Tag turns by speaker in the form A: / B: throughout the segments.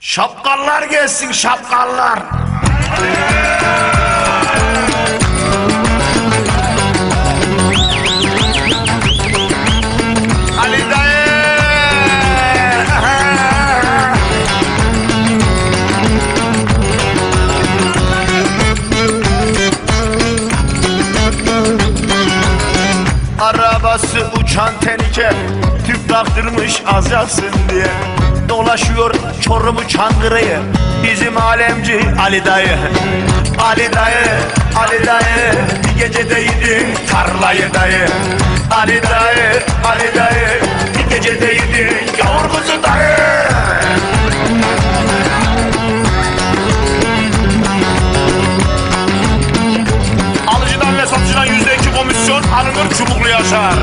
A: Şapkallar gelsin şapkallar. Ali dayı. Arabası uçan tenike Tüp taktırmış az diye Dolaşıyor Çorum'u Çankırı'yı Bizim alemci Ali dayı. Ali dayı, Ali dayı. Bir gecedeydi tarlayı dayı. Ali dayı, Ali dayı. Bir gecedeydi yavur kuzu dayı. Alıcıdan ve satıcıdan yüzde iki komisyon alınır çubuklu yaşar.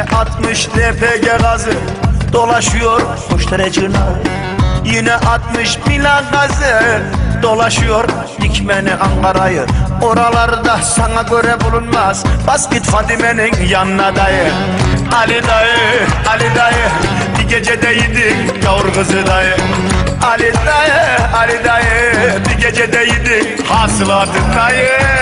A: Yine atmış LPG gazı. Dolaşıyor koşturacına Yine atmış Milan gazı. Dolaşıyor dikmeni Ankara'yı. Oralarda sana göre bulunmaz. Bas git Fadime'nin yanına dayı. Ali dayı, Ali dayı. Bir gecedeydik yavur kızı dayı. Ali dayı, Ali dayı. Bir gecedeydik hasılatı dayı